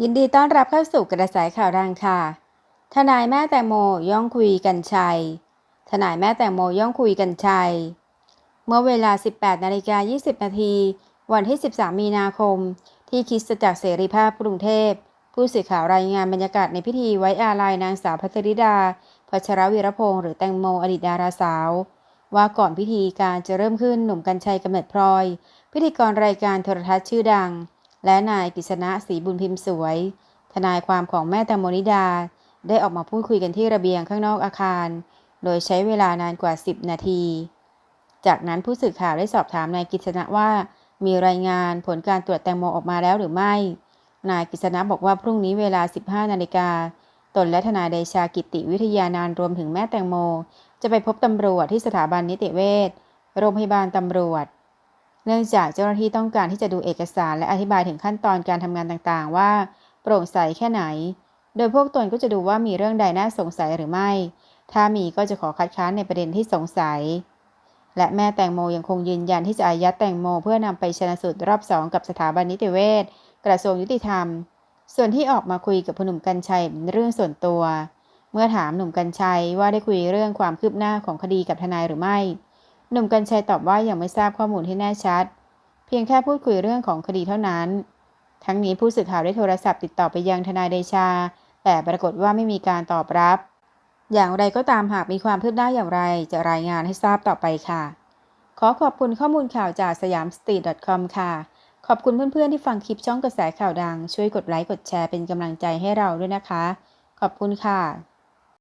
ยินดีต้อนรับเข้าสู่กระแสข่าวดังค่ะ ทนายแม่แตงโมย่องคุยกันชัย ทนายแม่แตงโมย่องคุยกันชัย เมื่อเวลา 18นาฬิกา20 นาที วันที่ 13 มีนาคม ที่คิสจักรเสรีภาพกรุงเทพ ผู้สื่อข่าวรายงานบรรยากาศในพิธีไว้อาลัยนางสาวพัชริดาพัชรวีรพงษ์หรือแตงโมอดีตดาราสาว ว่าก่อนพิธีการจะเริ่มขึ้นหนุ่มกัญชัยกำเนิดพลอย พิธีกรรายการโทรทัศน์ชื่อดัง และนายกฤษณะศรีบุญพิมพ์สวย ทนายความของแม่แตงโมนิดา ได้ออกมาพูดคุยกันที่ระเบียงข้างนอกอาคาร โดยใช้เวลานานกว่า 10 นาที จากนั้นผู้สื่อข่าวได้สอบถามนายกฤษณะว่า มีรายงานผลการตรวจแตงโมออกมาแล้วหรือไม่ นายกฤษณะบอกว่าพรุ่งนี้เวลา 15 นาฬิกาตนและทนายเดชากิติวิทยานานรวมถึงแม่แตงโม จะไปพบตำรวจที่สถาบันนิติเวชโรงพยาบาลตำรวจ เนื่องจากเจ้าหน้าที่ต้องการที่จะดูเอกสารและอธิบายถึงขั้นตอนการทำงานต่างๆ ว่า โปร่งใสแค่ไหน โดยพวกตนก็จะดูว่ามีเรื่องใดน่าสงสัยหรือไม่ ถ้ามีก็จะขอคัดค้านในประเด็นที่สงสัย และแม่แตงโมยังคงยืนยันที่จะอายัดแตงโม เพื่อนำไปชนะสูตรรอบสองกับสถาบันนิติเวชกระทรวงยุติธรรม ส่วนที่ออกมาคุยกับพหนุ่มกัญชัยเป็นเรื่องส่วนตัว เมื่อถามหนุ่มกัญชัยว่าได้คุยเรื่องความคืบหน้าของคดีกับทนายหรือไม่ หนุ่มกัญชัยตอบว่ายังไม่ทราบข้อมูลที่แน่ชัด เพียงแค่พูดคุยเรื่องของคดีเท่านั้น ทั้งนี้ผู้สื่อข่าวได้โทรศัพท์ติดต่อไปยังทนายเดชา แต่ปรากฏว่าไม่มีการตอบรับ อย่างไรก็ตามหากมีความคืบหน้าอย่างไร จะรายงานให้ทราบต่อไปค่ะ ขอขอบคุณข้อมูลข่าวจากสยามสตรีท .com ค่ะ ขอบคุณเพื่อนๆที่ฟังคลิปช่องกระแสข่าวดัง ช่วยกดไลค์กดแชร์เป็นกำลังใจให้เราด้วยนะคะ ขอบคุณค่ะ